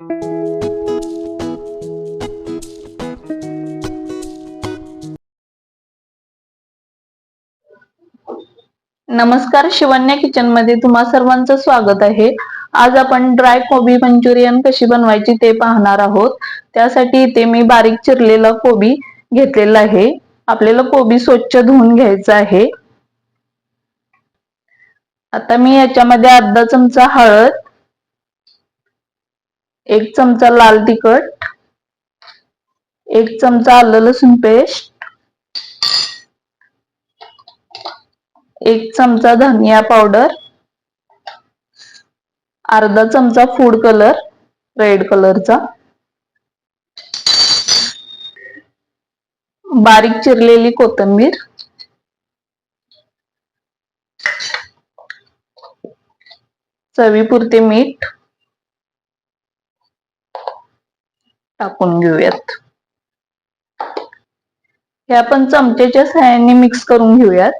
नमस्कार शिवन्या किचनमध्ये तुम्हा सर्वांचं स्वागत आहे. आज आपण ड्राय कोबी मंचुरियन कशी बनवायची ते पाहणार आहोत. त्यासाठी इथे मी बारीक चिरलेला कोबी घेतलेला आहे. आपल्याला कोबी स्वच्छ धुवून घ्यायचा आहे. आता मी याच्यामध्ये अर्धा चमचा हळद एक चमचा लाल तिखट एक चमचा आलं लसूण पेस्ट एक चमचा धनिया पावडर अर्धा चमचा फूड कलर रेड कलरचा. बारीक चिरलेली कोथिंबीर. चवीपुरते मीठ. टाकून घेऊयात. हे आपण चमच्याच्या सहाय्याने मिक्स करून घेऊयात.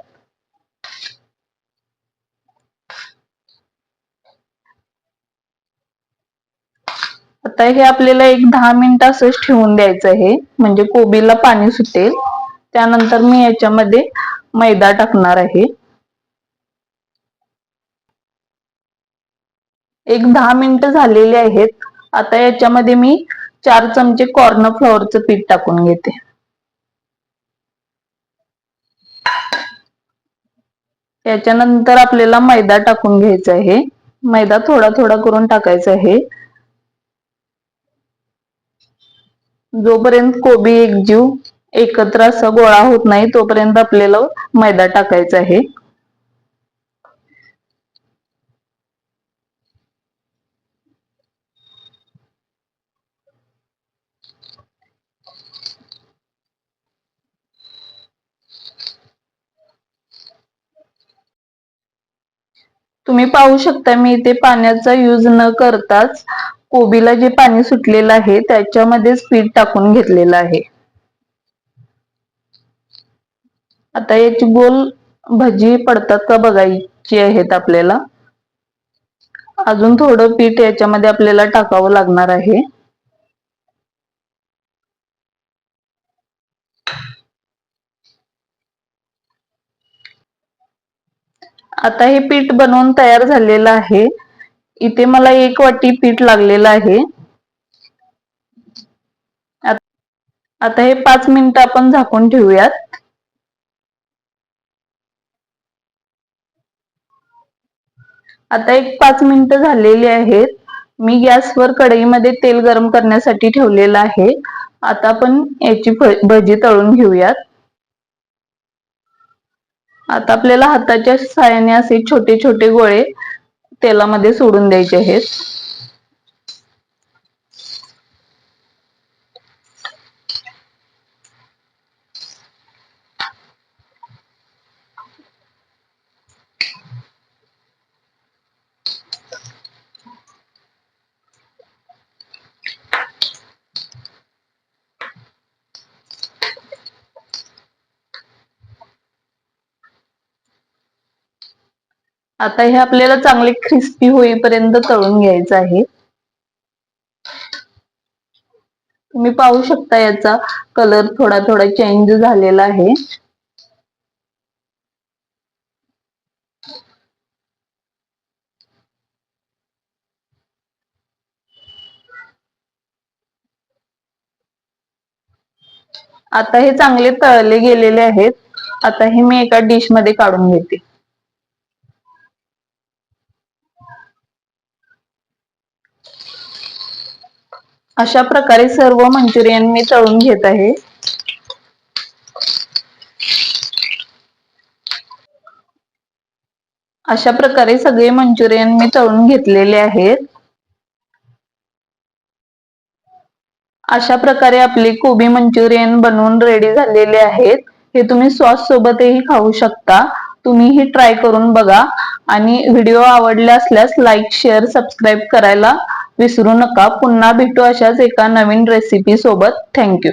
आता हे आपल्याला एक दहा मिनिट असंच ठेवून द्यायचं आहे. म्हणजे कोबीला पाणी सुटेल. त्यानंतर मी याच्यामध्ये मैदा टाकणार आहे. एक दहा मिनिट झालेले आहेत. आता याच्यामध्ये मी चार चमचे कॉर्न फ्लॉवरचं पीठ टाकून घेते. त्याच्यानंतर आपल्याला मैदा टाकून घ्यायचा आहे. मैदा थोडा थोडा करून टाकायचा आहे. जोपर्यंत कोबी एक जीव एकत्र असा गोळा होत नाही तोपर्यंत आपल्याला मैदा टाकायचा आहे. तुम्ही पाहू शकता मी इथे पाण्याचा यूज न करताच कोबीला जे पाणी सुटलेलं आहे त्याच्यामध्येच पीठ टाकून घेतलेलं आहे. आता याची गोल भजी पडतात का बघायची आहेत आपल्याला. अजून थोडं पीठ याच्यामध्ये आपल्याला टाकावं लागणार आहे. आता हे पीठ बनवून तयार झालेलं आहे. इथे मला एक वाटी पीठ लागलेलं आहे. आता हे पाच मिनिट आपण झाकून ठेवूयात. आता एक पाच मिनिटं झालेली आहेत. मी गॅसवर कढईमध्ये तेल गरम करण्यासाठी ठेवलेलं आहे. आता आपण याची भजी तळून घेऊयात. आता आपल्याला हाताच्या साहाय्याने असे छोटे छोटे गोळे तेलामध्ये सोडून द्यायचे आहेत. आता हे आपल्याला चांगले क्रिस्पी होईपर्यंत तळून घ्यायचं आहे. तुम्ही पाहू शकता याचा कलर थोडा थोडा चेंज झालेला आहे. आता हे चांगले तळले गेलेले आहेत. आता हे मी एका डिशमध्ये काढून घेते. अशा प्रकारे सर्व मंचुरियन मी तळून घेत आहे. अशा प्रकारे सगळे मंचुरियन मी तळून घेतलेले आहेत. अशा प्रकारे आपले कोबी मंचुरियन बनवून रेडी झालेले आहेत. हे तुम्ही सॉस सोबतही खाऊ शकता. तुम्ही ही ट्राय करून बघा. आणि व्हिडिओ आवडला असल्यास लाईक शेअर सबस्क्राईब करायला विसरू नका. पुन्हा भेटू अशाच एका नवीन रेसिपी सोबत. थँक्यू